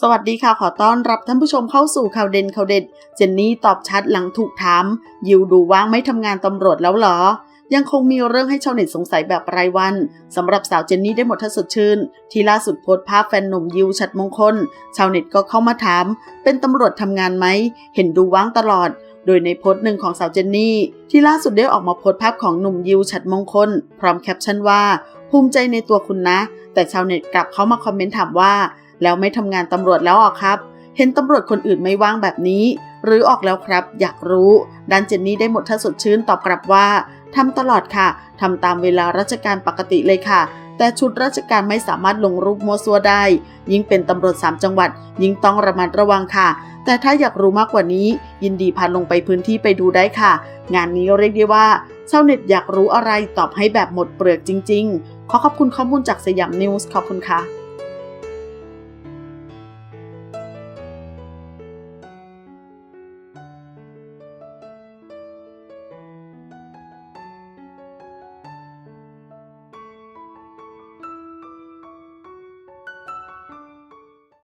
สวัสดีค่ะ ขอต้อนรับท่านผู้ชมเข้าสู่ข่าวเด่นข่าวเด็ด เจนนี่ตอบชัดหลังถูกถาม ยิวดูว่างไม่ทำงานตำรวจแล้วเหรอ ยังคงมีเรื่องให้ชาวเน็ตสงสัยแบบรายวันสำหรับสาวเจนนี่ได้หมดทัศชื่น ที่ล่าสุดโพสต์ภาพแฟนหนุ่มยิวชัดมงคล ชาวเน็ตก็เข้ามาถาม เป็นตำรวจทำงานไหม เห็นดูว่างตลอดโดยในโพสต์หนึ่งของสาวเจนนี่ ที่ล่าสุดได้ออกมาโพสต์ภาพของหนุ่มยิวชัดมงคล พร้อมแคปชั่นว่า ภูมิใจในตัวคุณนะ แต่ชาวเน็ตกลับเข้ามาคอมเมนต์ถามว่า แล้วไม่ทำงานตำรวจแล้วหรอครับ เห็นตำรวจคนอื่นไม่ว่างแบบนี้ หรือออกแล้วครับ อยากรู้ด้านเจนนี่ได้หมดท่าสดชื่นตอบกลับว่าทำตลอดค่ะทำตามเวลาราชการปกติเลยค่ะ แต่ชุดราชการไม่สามารถลงรูปมัวซัวได้ ยิ่งเป็นตำรวจ 3 จังหวัด ยิ่งต้องระมัดระวังค่ะ แต่ถ้าอยากรู้มากกว่านี้ ยินดีพาลงไปพื้นที่ไปดูได้ค่ะ งานนี้เรียกได้ว่าชาวเน็ตอยากรู้อะไรตอบให้แบบหมดเปลือกจริง ๆ ขอขอบคุณข้อมูลจากสยามนิวส์ขอบคุณค่ะ